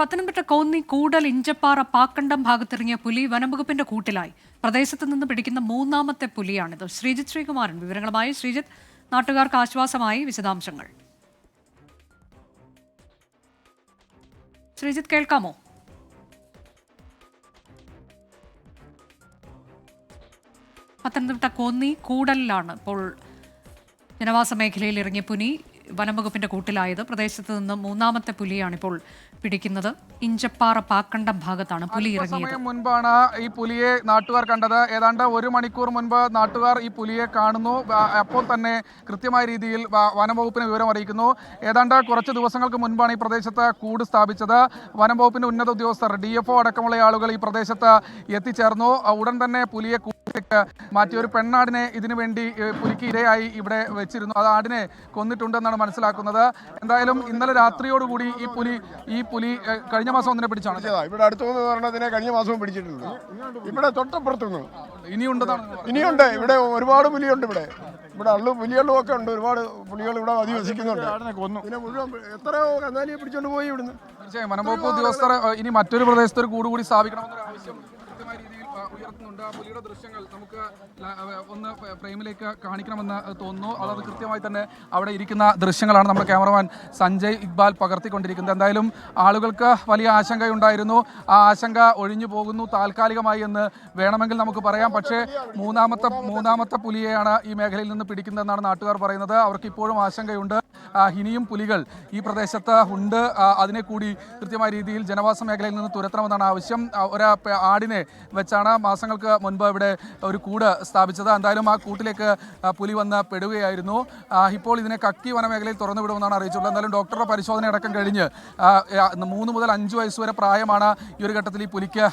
പത്തനംതിട്ട കോന്നി കൂടൽ ഇഞ്ചപ്പാറ പാക്കണ്ടം ഭാഗത്തിറങ്ങിയ പുലി വനംവകുപ്പിന്റെ കൂട്ടിലായി. പ്രദേശത്ത് നിന്ന് പിടിക്കുന്ന മൂന്നാമത്തെ പുലിയാണിത് ശ്രീജിത് ശ്രീകുമാരൻ വിവരങ്ങളുമായി. ശ്രീജിത്ത് നാട്ടുകാർക്ക് ആശ്വാസമായി വിശദാംശങ്ങൾ. ശ്രീജിത്ത് കേൾക്കാമോ? പത്തനംതിട്ട കോന്നി കൂടലിലാണ് ഇപ്പോൾ ജനവാസ മേഖലയിൽ ഇറങ്ങിയ പുലി. വനംവകുപ്പിന്റെ കൂട്ടിലായത്. പ്രദേശത്ത് നിന്ന് മൂന്നാമത്തെ പുലിയാണ് ഇപ്പോൾ പിടിക്കുന്നത്. ഇഞ്ചപ്പാറ പാക്കണ്ടം ഭാഗത്താണ് പുലി ഇറങ്ങിയത്. മുൻപാണ് ഈ പുലിയെ നാട്ടുകാർ കണ്ടത്. ഏതാണ്ട് ഒരു മണിക്കൂർ മുൻപ് നാട്ടുകാർ ഈ പുലിയെ കാണുന്നു. അപ്പോൾ തന്നെ കൃത്യമായ രീതിയിൽ വനംവകുപ്പിന് വിവരം അറിയിക്കുന്നു ഏതാണ്ട് കുറച്ച് ദിവസങ്ങൾക്ക് മുൻപാണ് ഈ പ്രദേശത്ത് കൂട് സ്ഥാപിച്ചത്. വനംവകുപ്പിന്റെ ഉന്നത ഉദ്യോഗസ്ഥർ ഡി എഫ് അടക്കമുള്ള ആളുകൾ ഈ പ്രദേശത്ത് എത്തിച്ചേർന്നു. ഉടൻ തന്നെ പുലിയെ മാറ്റി ഒരു പെണ്ണാടിനെ ഇതിനു വേണ്ടി പുലിക്ക് ഇരയായി ഇവിടെ വെച്ചിരുന്നു. അത് ആടിനെ കൊന്നിട്ടുണ്ടെന്നാണ് മനസ്സിലാക്കുന്നത്. എന്തായാലും ഇന്നലെ രാത്രിയോടുകൂടി ഈ പുലി ഈ പുലി കഴിഞ്ഞ മാസം ഒന്നിനെ പിടിച്ചാണ്. ഇവിടെ അടുത്തുനിന്ന് പറഞ്ഞതിനെ കഴിഞ്ഞ മാസവും പിടിച്ചിട്ടുണ്ട്. ഇവിടെ തൊട്ടപ്പുറത്തുനിന്ന്. ഇനിയുണ്ടെന്നാണ് ഇനിയുണ്ട്. ഇവിടെ ഒരുപാട് പുലിയുണ്ട് ഇവിടെ. ഇവിടെ അള്ളു പുലികളും ഒക്കെ ഉണ്ട്. ഒരുപാട് പുലികൾ ഇവിടെ അധിവസിക്കുന്നുണ്ട്. പിന്നെ മുഴുവൻ എത്രയോ കന്നാലിയെ പിടിച്ചോണ്ട് പോയി ഇവിടുന്ന്. തീർച്ചയായും വനംവകുപ്പ് ഉദ്യോഗസ്ഥർ ഇനി മറ്റൊരു പ്രദേശത്ത് ഒരു കൂടുകൂടി സ്ഥാപിക്കണമെന്നൊരു ആവശ്യം ഉയർത്തുന്നുണ്ട്. ആ പുലിയുടെ ദൃശ്യങ്ങൾ നമുക്ക് ഒന്ന് ഫ്രെയിമിലേക്ക് കാണിക്കണമെന്ന് തോന്നുന്നു. അതത് കൃത്യമായി തന്നെ അവിടെ ഇരിക്കുന്ന ദൃശ്യങ്ങളാണ് നമ്മുടെ ക്യാമറമാൻ സഞ്ജയ് ഇക്ബാൽ പകർത്തിക്കൊണ്ടിരിക്കുന്നത്. എന്തായാലും ആളുകൾക്ക് വലിയ ആശങ്കയുണ്ടായിരുന്നു. ആ ആശങ്ക ഒഴിഞ്ഞു പോകുന്നു താൽക്കാലികമായി എന്ന് വേണമെങ്കിൽ നമുക്ക് പറയാം. പക്ഷേ മൂന്നാമത്തെ മൂന്നാമത്തെ പുലിയെയാണ് ഈ മേഖലയിൽ നിന്ന് പിടിക്കുന്നതെന്നാണ് നാട്ടുകാർ പറയുന്നത്. അവർക്ക് ഇപ്പോഴും ആശങ്കയുണ്ട് ഇനിയും പുലികൾ ഈ പ്രദേശത്ത് ഉണ്ട്. അതിനെ കൂടി കൃത്യമായ രീതിയിൽ ജനവാസ മേഖലയിൽ നിന്ന് തുരത്തണമെന്നാണ് ആവശ്യം. ഒരു ആടിനെ വെച്ചാണ് മാസങ്ങൾക്ക് മുൻപ് ഇവിടെ ഒരു കൂട് സ്ഥാപിച്ചത്. എന്തായാലും ആ കൂട്ടിലേക്ക് പുലി വന്ന് പെടുകയായിരുന്നു. ഇപ്പോൾ ഇതിനെ കക്കി വനമേഖലയിൽ തുറന്നു വിടുമെന്നാണ് അറിയിച്ചുള്ളത് എന്തായാലും ഡോക്ടറുടെ പരിശോധന അടക്കം കഴിഞ്ഞ് മൂന്ന് മുതൽ അഞ്ച് വയസ്സ് വരെ പ്രായമാണ് ഈ ഒരു ഘട്ടത്തിൽ ഈ പുലിക്ക്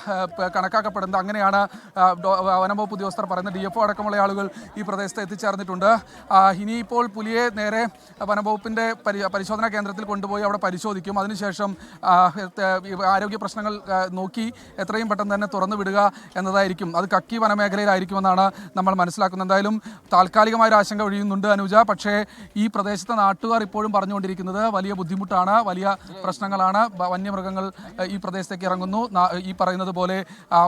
കണക്കാക്കപ്പെടുന്നത്. അങ്ങനെയാണ് വനംവകുപ്പ് ഉദ്യോഗസ്ഥർ പറയുന്നത്. ഡി എഫ് അടക്കമുള്ള ആളുകൾ ഈ പ്രദേശത്ത് എത്തിച്ചേർന്നിട്ടുണ്ട്. ഇനിയിപ്പോൾ പുലിയെ നേരെ വനംവകുപ്പിന്റെ പരി പരിശോധനാ കേന്ദ്രത്തിൽ കൊണ്ടുപോയി അവിടെ പരിശോധിക്കും. അതിനുശേഷം ആരോഗ്യ പ്രശ്നങ്ങൾ നോക്കി എത്രയും പെട്ടെന്ന് തന്നെ തുറന്നു വിടുക എന്നതായിരിക്കും അത് കക്കി വനമേഖലയിലായിരിക്കുമെന്നാണ് നമ്മൾ മനസ്സിലാക്കുന്നത്. എന്തായാലും താൽക്കാലികമായ ഒരു ആശങ്ക ഒഴിയുന്നുണ്ട് അനുജ. പക്ഷേ ഈ പ്രദേശത്തെ നാട്ടുകാർ ഇപ്പോഴും പറഞ്ഞുകൊണ്ടിരിക്കുന്നത് വലിയ ബുദ്ധിമുട്ടാണ് വലിയ പ്രശ്നങ്ങളാണ്. വന്യമൃഗങ്ങൾ ഈ പ്രദേശത്തേക്ക് ഇറങ്ങുന്നു. ഈ പറയുന്നത് പോലെ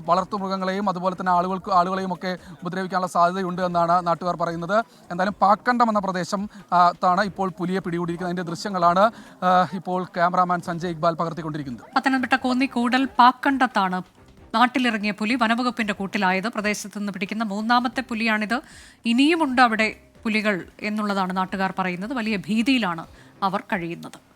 വളർത്തു വളർത്തുമൃഗങ്ങളെയും അതുപോലെ തന്നെ ആളുകൾക്ക് ആളുകളെയും ഒക്കെ ഉപദ്രവിക്കാനുള്ള സാധ്യതയുണ്ട് എന്നാണ് നാട്ടുകാർ പറയുന്നത്. എന്തായാലും പാക്കണ്ടം എന്ന പ്രദേശം ത്താണ് ഇപ്പോൾ പുലിയെ പിടികൂടിയിരിക്കുന്നത്. അതിന്റെ ദൃശ്യങ്ങളാണ് ഇപ്പോൾ ക്യാമറാമാൻ സഞ്ജയ് ഇക്ബാൽ പകർത്തിക്കൊണ്ടിരിക്കുന്നത്. പത്തനംതിട്ട കോന്നി കൂടൽ പാക്കണ്ടത്താണ് നാട്ടിലിറങ്ങിയ പുലി വനവകുപ്പിന്റെ കൂട്ടിലായത്. പ്രദേശത്ത് നിന്ന് പിടിക്കുന്ന മൂന്നാമത്തെ പുലിയാണിത്. ഇനിയുമുണ്ട് അവിടെ പുലികൾ എന്നുള്ളതാണ് നാട്ടുകാർ പറയുന്നത്. വലിയ ഭീതിയിലാണ് അവർ കഴിയുന്നത്.